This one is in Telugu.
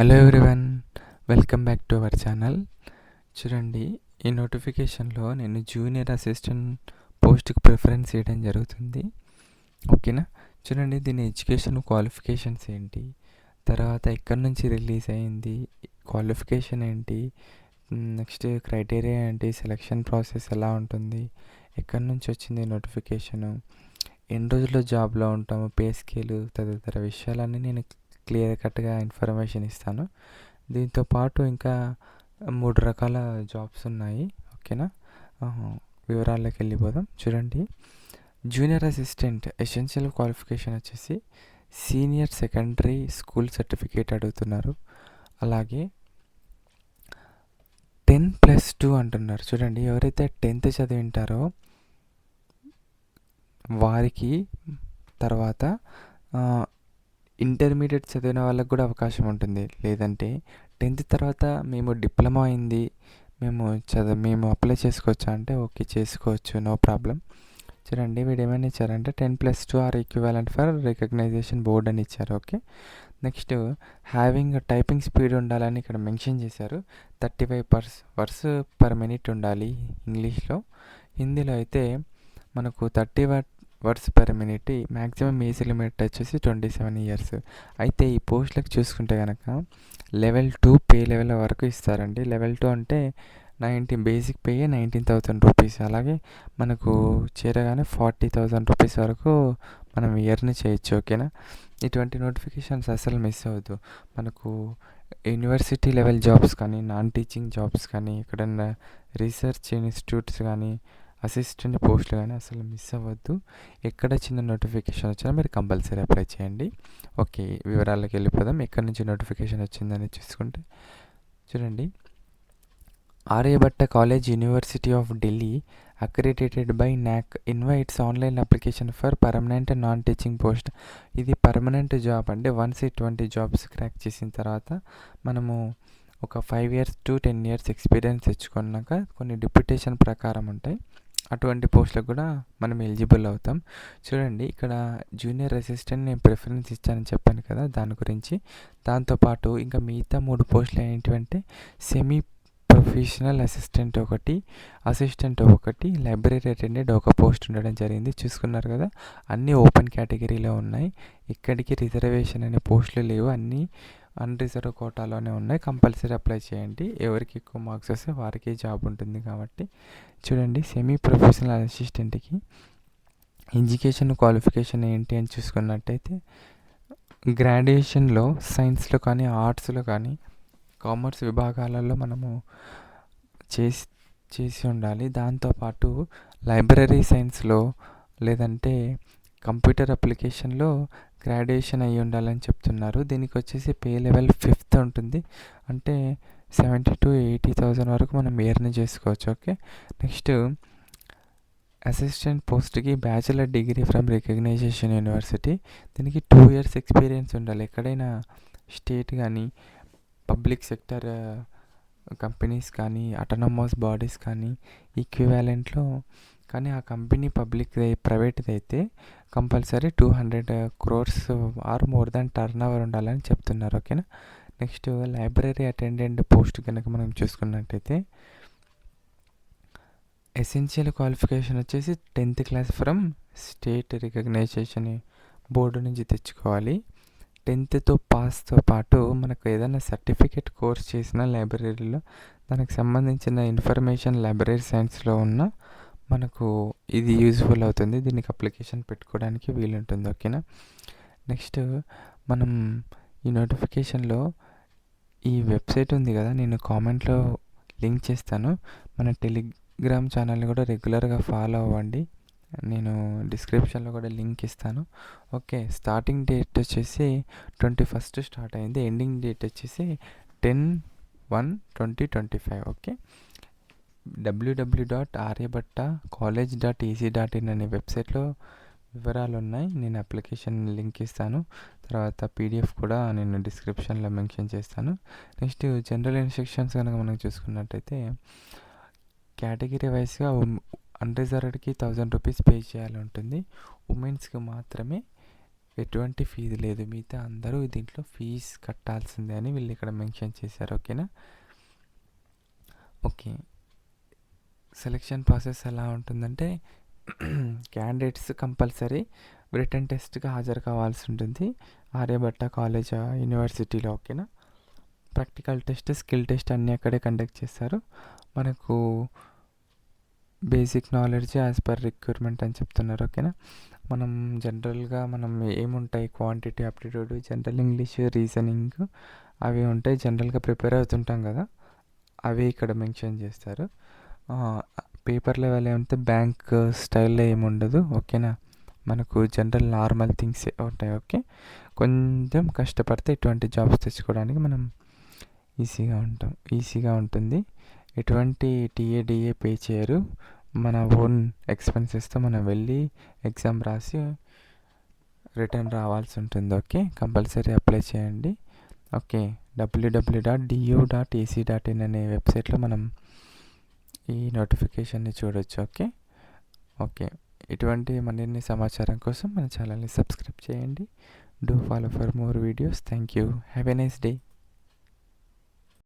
Hello everyone welcome back to our channel చూడండి ఈ నోటిఫికేషన్లో నేను జూనియర్ అసిస్టెంట్ పోస్ట్కి ప్రిఫరెన్స్ ఇవ్వడం జరుగుతుంది. ఓకేనా? చూడండి దీని ఎడ్యుకేషన్ క్వాలిఫికేషన్స్ ఏంటి? తర్వాత ఎక్కడి నుంచి రిలీజ్ అయింది? క్వాలిఫికేషన్ ఏంటి? నెక్స్ట్ క్రైటీరియా ఏంటి? సెలక్షన్ ప్రాసెస్ ఎలా ఉంటుంది? ఎక్కడి నుంచి వచ్చింది నోటిఫికేషను ఎన్ని రోజుల్లో జాబ్లో ఉంటాము? పే స్కేలు తదితర విషయాలన్నీ నేను క్లియర్ కట్గా ఇన్ఫర్మేషన్ ఇస్తాను. దీంతో పాటు ఇంకా మూడు రకాల జాబ్స్ ఉన్నాయి. ఓకేనా? వివరాల్లోకి వెళ్ళిపోదాం. చూడండి. జూనియర్ అసిస్టెంట్ ఎసెన్షియల్ క్వాలిఫికేషన్ వచ్చేసి సీనియర్ సెకండరీ స్కూల్ సర్టిఫికేట్ అడుగుతున్నారు. అలాగే టెన్ ప్లస్ టూ అంటున్నారు. చూడండి ఎవరైతే టెన్త్ చదివింటారో వారికి తర్వాత ఇంటర్మీడియట్ చదివిన వాళ్ళకు కూడా అవకాశం ఉంటుంది. లేదంటే టెన్త్ తర్వాత మేము డిప్లొమా అయింది మేము చదువు మేము అప్లై చేసుకోవచ్చా అంటే ఓకే చేసుకోవచ్చు నో ప్రాబ్లం. చూడండి వీడు ఏమైనా ఇచ్చారంటే ten plus two or equivalent for recognisation board అని ఇచ్చారు. Okay. Next having typing speed ఉండాలని ఇక్కడ మెన్షన్ చేశారు. Thirty five per words per minute ఉండాలి ఇంగ్లీష్లో. హిందీలో అయితే మనకు thirty words per minute maximum age limit వచ్చేసి ట్వంటీ సెవెన్ ఇయర్స్ అయితే ఈ పోస్టులకు చూసుకుంటే కనుక లెవెల్ టూ పే లెవెల్ వరకు ఇస్తారండి. లెవెల్ టూ అంటే nineteen basic pay nineteen thousand rupees అలాగే మనకు చేరగానే ఫార్టీ థౌసండ్ రూపీస్ వరకు మనం ఇయర్ని చేయొచ్చు ఓకేనా ఇటువంటి నోటిఫికేషన్స్ అసలు మిస్ అవ్వద్దు. మనకు యూనివర్సిటీ లెవెల్ జాబ్స్ కానీ నాన్ టీచింగ్ జాబ్స్ కానీ ఎక్కడన్నా రీసెర్చ్ ఇన్స్టిట్యూట్స్ కానీ అసిస్టెంట్ పోస్టులు కానీ అసలు మిస్ అవ్వద్దు. ఎక్కడ చిన్న నోటిఫికేషన్ వచ్చినా మీరు కంపల్సరీ అప్లై చేయండి. ఓకే వివరాలకు వెళ్ళిపోదాం. ఎక్కడి నుంచి నోటిఫికేషన్ వచ్చిందని చూసుకుంటే చూడండి. Aryabhatta college university of Delhi accredited by NAAC invites online application for permanent non teaching post. ఇది పర్మనెంట్ జాబ్ అంటే వన్స్ ఇటువంటి జాబ్స్ క్రాక్ చేసిన తర్వాత మనము ఒక five years to ten years experience తెచ్చుకున్నాక కొన్ని డిప్యుటేషన్ ప్రకారం ఉంటాయి. అటువంటి పోస్టులకు కూడా మనం ఎలిజిబుల్ అవుతాం. చూడండి ఇక్కడ జూనియర్ అసిస్టెంట్ నేను ప్రిఫరెన్స్ ఇచ్చానని చెప్పాను కదా దాని గురించి. దాంతోపాటు ఇంకా మిగతా మూడు పోస్టులు ఏంటంటే సెమీ ప్రొఫెషనల్ అసిస్టెంట్ ఒకటి అసిస్టెంట్ ఒకటి లైబ్రరీ అటెండెంట్ ఒక పోస్ట్ ఉండడం జరిగింది. చూసుకున్నారు కదా అన్నీ ఓపెన్ కేటగిరీలో ఉన్నాయి. ఇక్కడికి రిజర్వేషన్ అనే పోస్టులు లేవు. అన్నీ అన్రిజర్వ్ కోటాలోనే ఉన్నాయి. కంపల్సరీ అప్లై చేయండి. ఎవరికి ఎక్కువ మార్క్స్ వస్తే వారికి జాబ్ ఉంటుంది కాబట్టి. చూడండి సెమీ ప్రొఫెషనల్ అసిస్టెంట్కి ఎడ్యుకేషన్ క్వాలిఫికేషన్ ఏంటి అని చూసుకున్నట్టయితే గ్రాడ్యుయేషన్లో సైన్స్లో కానీ ఆర్ట్స్లో కానీ కామర్స్ విభాగాలలో మనము చేసి చేసి ఉండాలి. దాంతోపాటు లైబ్రరీ సైన్స్లో లేదంటే కంప్యూటర్ అప్లికేషన్లో గ్రాడ్యుయేషన్ అయ్యి ఉండాలని చెప్తున్నారు. దీనికి వచ్చేసి పే లెవెల్ ఫిఫ్త్ ఉంటుంది. అంటే సెవెంటీ టు ఎయిటీ థౌజండ్ వరకు మనం ఇయర్ని చేసుకోవచ్చు ఓకే నెక్స్ట్ అసిస్టెంట్ పోస్ట్కి bachelor degree from recognization university దీనికి టూ ఇయర్స్ ఎక్స్పీరియన్స్ ఉండాలి. ఎక్కడైనా స్టేట్ కానీ పబ్లిక్ సెక్టర్ కంపెనీస్ కానీ అటోనమస్ బాడీస్ కానీ ఈక్వివాలెంట్లో కానీ ఆ కంపెనీ పబ్లిక్ ప్రైవేట్ది అయితే compulsory two hundred crores or more than turnover ఉండాలని చెప్తున్నారు ఓకేనా? నెక్స్ట్ లైబ్రరీ అటెండెంట్ పోస్ట్ కనుక మనం చూసుకున్నట్టయితే ఎసెన్షియల్ క్వాలిఫికేషన్ వచ్చేసి tenth class from state recognisation board నుంచి తెచ్చుకోవాలి. టెన్త్తో పాస్తో పాటు మనకు ఏదైనా సర్టిఫికేట్ కోర్స్ చేసిన లైబ్రరీలో దానికి సంబంధించిన ఇన్ఫర్మేషన్ లైబ్రరీ సైన్స్లో ఉన్న మనకు ఇది యూజ్ఫుల్ అవుతుంది. దీనికి అప్లికేషన్ పెట్టుకోవడానికి వీలుంటుంది. ఓకేనా నెక్స్ట్ మనం ఈ నోటిఫికేషన్లో ఈ వెబ్సైట్ ఉంది కదా నేను కామెంట్లో లింక్ చేస్తాను. మన టెలిగ్రామ్ ఛానల్ని కూడా రెగ్యులర్గా ఫాలో అవ్వండి. నేను డిస్క్రిప్షన్లో కూడా లింక్ ఇస్తాను. ఓకే స్టార్టింగ్ డేట్ వచ్చేసి ట్వంటీ ఫస్ట్ స్టార్ట్ అయింది. ఎండింగ్ డేట్ వచ్చేసి ten one twenty twenty five okay WWW dot Aryabhatta college dot EC dot in అనే వెబ్సైట్లో వివరాలు ఉన్నాయి నేను అప్లికేషన్ లింక్ ఇస్తాను. తర్వాత పీడిఎఫ్ కూడా నేను డిస్క్రిప్షన్లో మెన్షన్ చేస్తాను. నెక్స్ట్ జనరల్ ఇన్స్ట్రక్షన్స్ కనుక మనం చూసుకున్నట్టయితే కేటగిరీ వైజ్గా అన్రిజర్వ్డ్కి థౌజండ్ రూపీస్ పే చేయాలి ఉంటుంది ఉమెన్స్కి మాత్రమే ఎటువంటి ఫీజు లేదు. మిగతా అందరూ దీంట్లో ఫీజ్ కట్టాల్సిందే అని వీళ్ళు ఇక్కడ మెన్షన్ చేశారు. ఓకేనా? ఓకే. సెలెక్షన్ ప్రాసెస్ ఎలా ఉంటుందంటే క్యాండిడేట్స్ కంపల్సరీ రిటర్న్ టెస్ట్కి హాజరు కావాల్సి ఉంటుంది. ఆర్యభట్ట కాలేజ్ యూనివర్సిటీలో ఓకేనా ప్రాక్టికల్ టెస్ట్ స్కిల్ టెస్ట్ అన్నీ అక్కడే కండక్ట్ చేస్తారు. మనకు basic knowledge as per requirement అని చెప్తున్నారు ఓకేనా మనం జనరల్గా మనం ఏముంటాయి quantity aptitude general English reasoning అవి ఉంటాయి జనరల్గా ప్రిపేర్ అవుతుంటాం కదా? అవి ఇక్కడ మెన్షన్ చేస్తారు. పేపర్ లెవెల్ ఏమంటే బ్యాంక్ స్టైల్లో ఏముండదు ఓకేనా? మనకు జనరల్ నార్మల్ థింగ్స్ ఉంటాయి ఓకే? కొంచెం కష్టపడితే ఇటువంటి జాబ్స్ తెచ్చుకోవడానికి మనం ఈజీగా ఉంటాం ఈజీగా ఉంటుంది. ఎటువంటి టీఏడిఏ పే చేయరు. మన ఓన్ ఎక్స్పెన్సెస్తో మనం వెళ్ళి ఎగ్జామ్ రాసి రిటర్న్ రావాల్సి ఉంటుంది ఓకే? కంపల్సరీ అప్లై చేయండి okay? WWW dot DU dot AC dot in అనే వెబ్సైట్లో మనం ఈ నోటిఫికేషన్ని చూడొచ్చు ఓకే? ఓకే. ఇటువంటి మరిన్ని సమాచారం కోసం మన ఛానల్ని సబ్స్క్రైబ్ చేయండి. Do follow for more videos thank you have a nice day